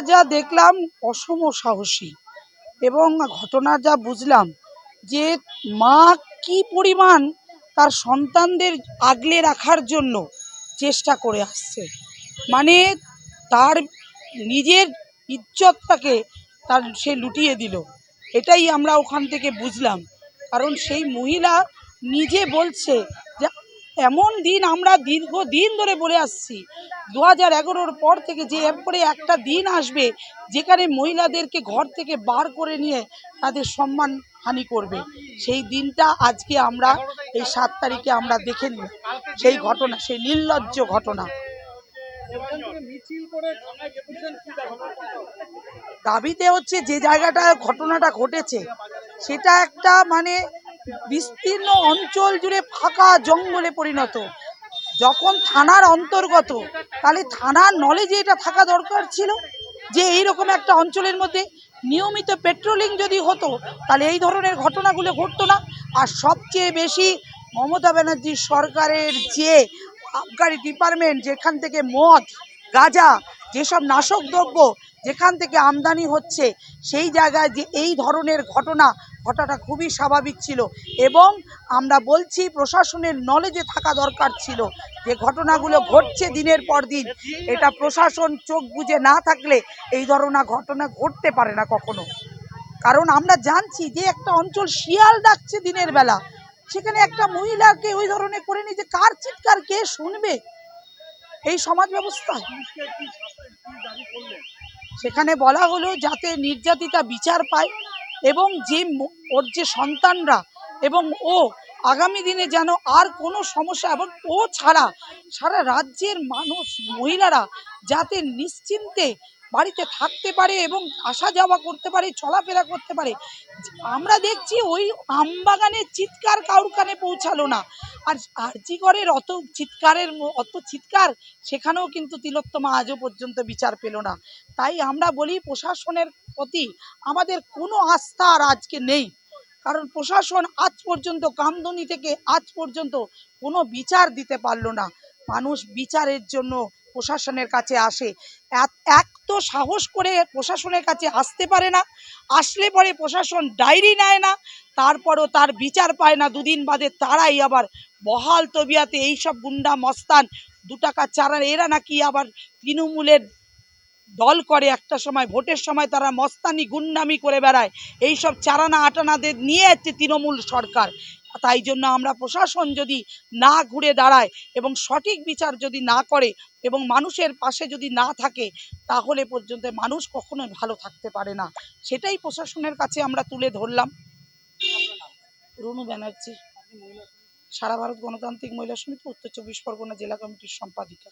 যা দেখলাম অসম সাহসী এবং ঘটনা যা বুঝলাম যে মা কি পরিমাণ তার সন্তানদের আগলে রাখার জন্য চেষ্টা করে আসছে। মানে তার নিজের ইজ্জতটাকে তার সে লুটিয়ে দিল। এটাই আমরা ওখান থেকে বুঝলাম। কারণ সেই মহিলা নিজে বলছে এমন দিন আমরা দীর্ঘ দিন ধরে বলে আসছি। দু হাজার এগারোর পর থেকে যে এরপরে একটা দিন আসবে, যেখানে মহিলাদেরকে ঘর থেকে বার করে নিয়ে তাদের সম্মান হানি করবে। সেই দিনটা আজকে আমরা, এই সাত তারিখে আমরা দেখে নিই। সেই ঘটনা, সেই নির্লজ্জ ঘটনা। দাবিতে হচ্ছে যে জায়গাটা, ঘটনাটা ঘটেছে, সেটা একটা মানে বিস্তীর্ণ অঞ্চল জুড়ে ফাঁকা জঙ্গলে পরিণত। যখন থানার অন্তর্গত, তাহলে থানার নলেজে এটা থাকা দরকার ছিল যে এইরকম একটা অঞ্চলের মধ্যে নিয়মিত পেট্রোলিং যদি হতো, তাহলে এই ধরনের ঘটনাগুলো ঘটতো না। আর সবচেয়ে বেশি মমতা ব্যানার্জির সরকারের যে আবগারি ডিপার্টমেন্ট যেখান থেকে মদ, গাঁজা, যেসব নাশক দ্রব্য যেখান থেকে আমদানি হচ্ছে, সেই জায়গায় যে এই ধরনের ঘটনা ঘটাটা খুবই স্বাভাবিক ছিল এবং আমরা বলছি প্রশাসনের নলেজে থাকা দরকার ছিল যে ঘটনাগুলো ঘটছে দিনের পর দিন। এটা প্রশাসন চোখ বুজে না থাকলে এই ধরনের ঘটনা ঘটতে পারে না কখনো। কারণ আমরা জানছি যে একটা অঞ্চল শিয়াল ডাকছে দিনের বেলা। সেখানে একটা মহিলাকে ওই ধরনের করে নিয়ে যে কার চিৎকার, কে শুনবে? এই সমাজ করলেন সেখানে বলা হলো, যাতে নির্যাতিতা বিচার পায়। এবং যে ওর যে সন্তানরা এবং ও আগামী দিনে যেন আর কোনো সমস্যা এবং ও ছাড়া সারা রাজ্যের মানুষ, মহিলারা যাতে নিশ্চিন্তে বাড়িতে থাকতে পারে এবং আসা যাওয়া করতে পারে, চলাফেরা করতে পারে। আমরা দেখছি ওই আমবাগানের চিৎকার কারুর কানে পৌঁছালো না। আর আরজিগড়ের অত চিৎকারের অত চিৎকার? সেখানেও কিন্তু তিলোত্তমা আজও পর্যন্ত বিচার পেল না। তাই আমরা বলি প্রশাসনের প্রতি আমাদের কোনো আস্থা আর আজকে নেই। কারণ প্রশাসন আজ পর্যন্ত কামদুনি থেকে আজ পর্যন্ত কোনো বিচার দিতে পারল না। মানুষ বিচারের জন্য প্রশাসনের কাছে আসে। এক- তো সাহস করে প্রশাসনের কাছে আসতে পারে না, আসলে পরে প্রশাসন ডায়েরি নেয় না, তারপরও তার বিচার পায় না। দুদিন বাদে তারাই আবার বহাল তবিয়াতে এইসব গুন্ডা মস্তান, দু টাকা চারা এরা নাকি আবার তৃণমূলের দল করে একটা সময়, ভোটের সময় তারা মস্তানি গুন্ডামি করে বেড়ায়। এইসব চারানা আটানাদের নিয়ে যাচ্ছে তৃণমূল সরকার। তাই জন্য আমরা প্রশাসন যদি না ঘুরে দাঁড়ায় এবং সঠিক বিচার যদি না করে এবং মানুষের পাশে যদি না থাকে, তাহলে পর্যন্ত মানুষ কখনোই ভালো থাকতে পারে না। সেটাই প্রশাসনের কাছে আমরা তুলে ধরলাম। রুনু ব্যানার্জি, সারা ভারত গণতান্ত্রিক মহিলা সমিতি, উত্তর চব্বিশ পরগনা জেলা কমিটির সম্পাদিকা।